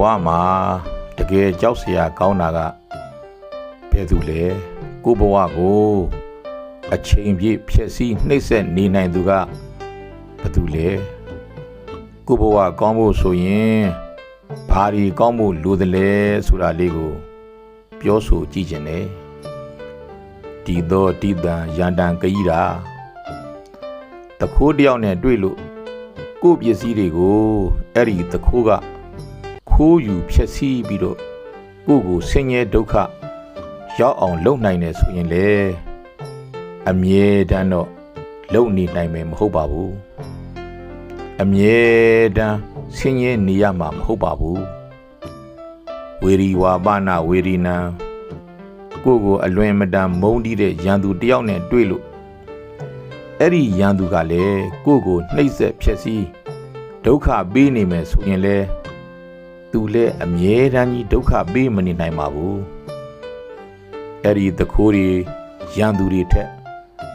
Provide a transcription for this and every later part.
ဝမှာတကယ်ကြောက်စရာကောင်းတာကဘယ်သူလဲကိုဘဝကိုအချိန်ပြည့်ဖြည့်ဆည်းနှိမ့်ဆက်နေနိုင်သူကဘယ်သူလဲကိုဘဝကောင်းဖို့ဆိုရင်ဘာဒီကောင်းဖို့လိုသလဲဆိုတာလေးကို ပြောဆိုကြည့်ခြင်းနဲ့ဒီတော့ဒီတန်ရန်တန်ကြည်တာတခိုးတယောက်နဲ့တွေ့လို့ကိုယ့်ပစ္စည်းတွေကိုအဲ့ဒီတခိုးက ခိုးယူဖျက်ဆီးပြီးတော့ကိုယ့်ကိုဆင်းရဲဒုက္ခရောက်အောင်လုပ်နိုင်တယ်ဆိုရင်လေအမြဲတမ်းတော့လုပ်နေနိုင်မယ်မဟုတ်ပါဘူးအမြဲတမ်းဆင်းရဲနေရမှာမဟုတ်ပါဘူးဝေရီဝါပနာဝေရီနံကိုယ့်ကိုအလွင်မတန်မုန်းတီးတဲ့ရန်သူတယောက်နဲ့တွေ့လို့အဲ့ဒီရန်သူကလည်းကိုယ့်ကိုနှိပ်စက်ဖျက်ဆီးဒုက္ခပေးနေမယ်ဆိုရင်လေ သူလည်းအမြဲတမ်းကြီးဒုက္ခပေးမနေနိုင်ပါဘူးအဲ့ဒီသခိုးတွေရန်သူတွေထက်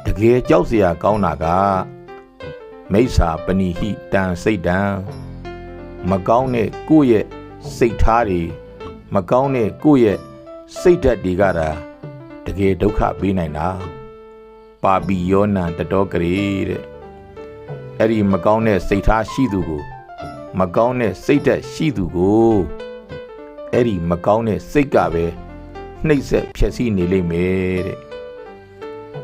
တကယ်ကြောက်စရာကောင်းတာကမိစ္ဆာပဏိဟိတံစိတ်တံမကောင်းတဲ့ကိုယ့်ရဲ့စိတ်ထားတွေမကောင်းတဲ့ကိုယ့်ရဲ့စိတ်ဓာတ်တွေကတာတကယ်ဒုက္ခပေးနိုင်တာပါပိယောနံတတော်ကလေးတဲ့အဲ့ဒီမကောင်းတဲ့စိတ်ထားရှိသူကို မကောင်းတဲ့စိတ်ဓာတ်ရှိသူကိုအဲ့ဒီမကောင်းတဲ့စိတ်ကပဲနှိပ်စက်ဖျက်ဆီးနေလိမ့်မယ်တဲ့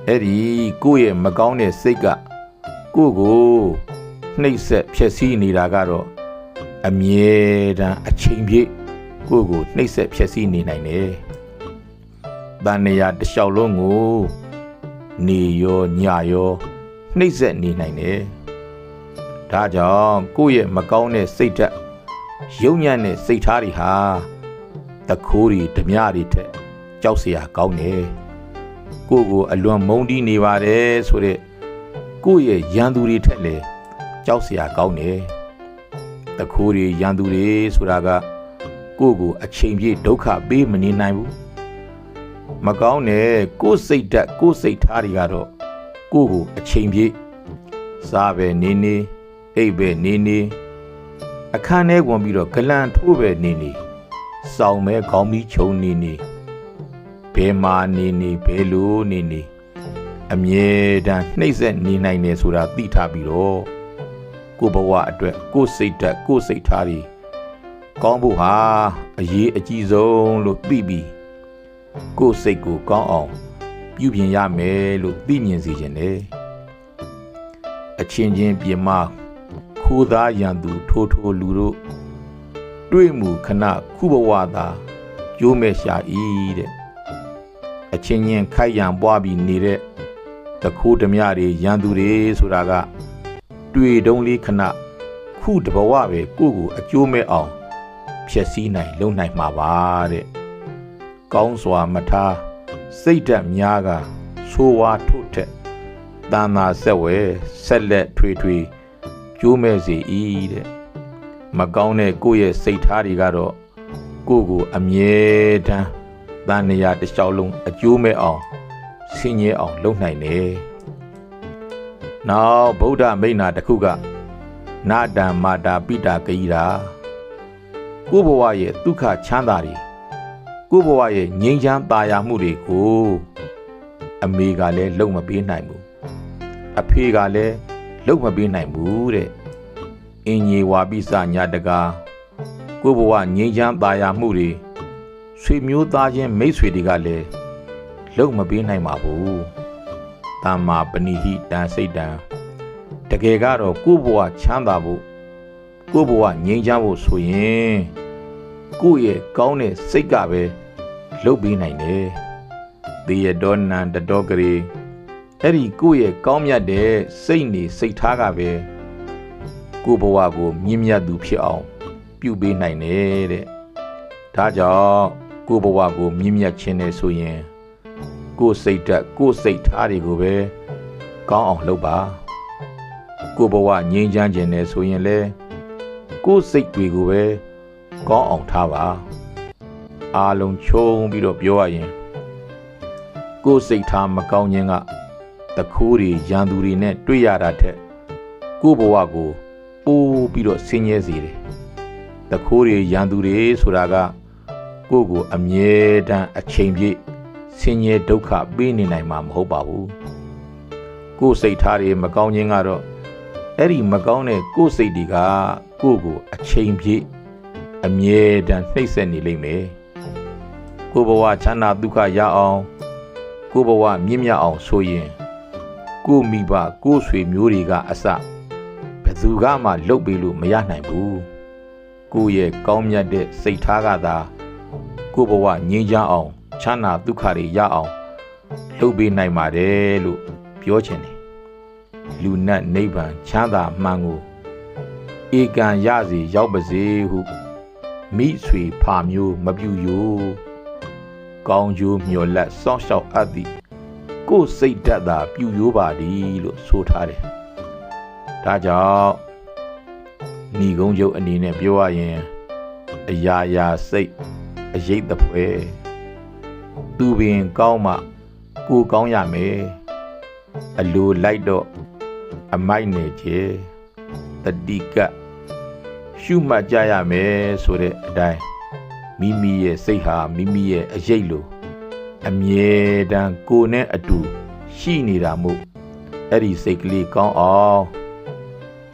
အဲ့ဒီကိုယ့်ရဲ့မကောင်းတဲ့စိတ်ကကိုယ့်ကိုနှိပ်စက်ဖျက်ဆီးနေတာကတော့အမြဲတမ်းအချိန်ပြည့်ကိုယ့်ကိုနှိပ်စက်ဖျက်ဆီးနေနိုင်တယ်။တန်နေရတစ်လျှောက်လုံးကိုနေရောညရောနှိပ်စက်နေနိုင်တယ်။ ဒါကြောင့်ကိုယ့်ရဲ့မကောင်းတဲ့စိတ်ဓာတ်ယုံညံ့တဲ့စိတ်ထားတွေဟာတခိုးတွေဓမြတွေထက်ကြောက်စရာကောင်းတယ်။ကိုယ့်ကိုအလွန်မုန်းတီးနေပါတယ်ဆိုတဲ့ကိုယ့်ရဲ့ရန်သူတွေထက်လည်းကြောက်စရာကောင်းတယ်။တခိုးတွေရန်သူတွေဆိုတာကကိုယ့်ကိုအချိန်ပြည့်ဒုက္ခပေးမနေနိုင်ဘူး။မကောင်းတဲ့ကိုယ်စိတ်ဓာတ်ကိုယ်စိတ်ထားတွေကတော့ကိုယ့်ကိုအချိန်ပြည့်စားပဲနေနေ အိပ်ပဲနေနေအခန်းထဲဝင်ပြီးတော့ဂလန်ထိုးပဲနေနေစောင်းမဲခေါင်းပြီးခြုံနေနေဘယ်မှာနေနေဘယ်လိုနေနေအမြဲတမ်းနှိမ့်ဆက်နေနိုင်တယ်ဆိုတာသိထားပြီးတော့ကိုယ့်ဘဝအတွက်ကိုယ်စိတ်ဓာတ်ကိုယ်စိတ်ထားတွေကောင်းဖို့ဟာအရေးအကြီးဆုံးလို့သိပြီးကိုယ်စိတ်ကိုကောင်းအောင် ပြုပြင်ရမယ်လို့သိမြင်စေခြင်းနဲ့အချင်းချင်းပြင်မ ခိုးသားရန်သူထိုးထိုးလူတို့တွေ့မှုခဏခုဘဝသာကျိုးမဲ့ရှာဤတဲ့အချင်းချင်းခိုက်ရန်ပွားပြီးနေတဲ့တခိုးဓမြတွေရန်သူတွေဆိုတာက တွေ့တုံးလေးခဏခုတဘဝပဲကိုယ့်ကိုအကျိုးမဲ့အောင်ဖြည့်ဆည်းနိုင်လုံနိုင်မှာပါတဲ့ကောင်းစွာမထားစိတ်ဓာတ်များကဆိုးဝါးထုတ်ထက်တန်သာဆက်ဝဲဆက်လက်ထွေထွေ ကျိုးမဲ့စေ၏တဲ့မကောင်းတဲ့ကိုယ့်ရဲ့စိတ်ထားတွေကတော့ကိုယ့်ကိုအမြဲတမ်းတန်နေရတစ်လျှောက်လုံးအကျိုးမဲ့အောင်ဆင်းရဲအောင်လုပ်နိုင်တယ်။နောက်ဗုဒ္ဓမိန့်နာတစ်ခုကနာတံမာတာပိတာဂိရာကိုယ့်ဘဝရဲ့ဒုက္ခချမ်းသာတွေကိုယ့်ဘဝရဲ့ငြိမ်းချမ်းသာယာမှုတွေကိုအမေကလည်းလုံမပေးနိုင်ဘူးအဖေကလည်း လုံမပေးနိုင်ဘူးတဲ့အင်ကြီးဝါပိစညာတကာကိုယ့်ဘဝငြိမ်းချမ်းသာယာမှုတွေဆွေမျိုးသားချင်းမိတ်ဆွေတွေကလည်းလုံမပေးနိုင်ပါဘူးတမ္မာပဏိဟိတံစိတ်တံတကယ်ကတော့ကိုယ့်ဘဝချမ်းသာဖို့ကိုယ့်ဘဝငြိမ်းချမ်းဖို့ဆိုရင်ကိုယ့်ရဲ့ကောင်းတဲ့စိတ်ကပဲလုပ်ပေးနိုင်တယ်။သေယတော်နံတတော်ကလေး အဲ့ဒီကိုယ့်ရဲ့ကောင်းမြတ်တဲ့စိတ်နေစိတ်ထားကပဲကိုယ့်ဘဝကိုမြင့်မြတ်သူဖြစ်အောင် ပြုပေးနိုင်တယ်တဲ့။ဒါကြောင့်ကိုယ့်ဘဝကိုမြင့်မြတ်ခြင်းနဲ့ဆိုရင်ကိုယ်စိတ်ဓာတ်ကိုယ်စိတ်ထားတွေကိုပဲကောင်းအောင်လုပ်ပါကိုယ်ဘဝငြိမ်းချမ်းခြင်းနဲ့ဆိုရင်လေကိုယ်စိတ်တွေကိုပဲကောင်းအောင်ထားပါအားလုံးချုံပြီးတော့ပြောရရင်ကိုယ်စိတ်ထားမကောင်းခြင်းက တခိုးတွေရန်သူတွေနဲ့တွေ့ရတာထက်ကိုယ့်ဘဝကိုပိုးပြီးတော့ဆင်းရဲစေတယ်တတခိုးတွေရန်သူတွေဆိုတာကကိုယ့်ကိုအမြဲတမ်းအချိန်ပြည့်ဆင်းရဲဒုက္ခပေးနေနိုင်မှာမဟုတ်ပါဘူးကိုယ်စိတ်ထားတွေမကောင်းခြင်းကတော့အဲ့ဒီမကောင်းတဲ့ကိုယ်စိတ်တွေကကိုယ့်ကိုအချိန်ပြည့်အမြဲတမ်းနှိပ်စက်နေလိမ့်မယ်ကိုယ်ဘဝချမ်းသာဒုက္ခရအောင်ကိုယ်ဘဝမြင့်မြတ်အောင်ဆိုရင် ကိုယ်မိဘကိုယ်ဆွေမျိုးတွေကအစဘယ်သူကမှလုပ်ပေးလို့မရနိုင်ဘူးကိုယ့်ရဲ့ကောင်းမြတ်တဲ့စိတ်ထားကသာကိုယ့်ဘဝငြိမ်းချမ်းအောင်ချမ်းသာဒုက္ခတွေရအောင်လုပ်ပေးနိုင်ပါတယ်လို့ပြောချင်တယ်လူနတ်နိဗ္ဗာန်ချမ်းသာမှန်ကိုဧကံရစီရောက်ပါစေဟုမိဆွေဖာမျိုးမပြူယိုကောင်းကျိုးမျှော်လက်စောင့်ရှောက်အပ်သည် ကိုယ်စိတ်ဓာတ်သာပြူယိုပါသည်လို့ဆိုထားတယ်ဒါကြောင့်ဏီကုန်းကျုပ်အနေနဲ့ပြောရရင်အရာရာစိတ်အရေးတပွဲသူပင်ကောင်းမှကိုယ်ကောင်းရမယ်အလိုလိုက်တော့အမိုက်နေချေတတိကရှုမှတ်ကြရမယ်ဆိုတဲ့အတိုင်းမိမိရဲ့စိတ်ဟာမိမိရဲ့အရေးလို အမြဲတမ်းကိုယ်နဲ့အတူရှိနေတာမို့အဲ့ဒီစိတ်ကလေးကောင်းအောင်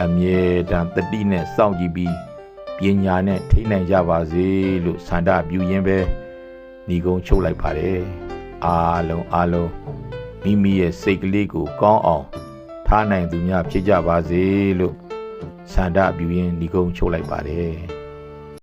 အမြဲတမ်းတတိနဲ့စောင့်ကြည့်ပြီးပညာနဲ့ထိနိုင်ကြပါစေလို့ဆန္ဒပြုရင်းပဲညီကုန်းချုပ်လိုက်ပါတယ်အားလုံးအားလုံးမိမိရဲ့စိတ်ကလေးကိုကောင်းအောင်ထားနိုင်သူများဖြစ်ကြပါစေလို့ဆန္ဒပြုရင်းညီကုန်းချုပ်လိုက်ပါတယ်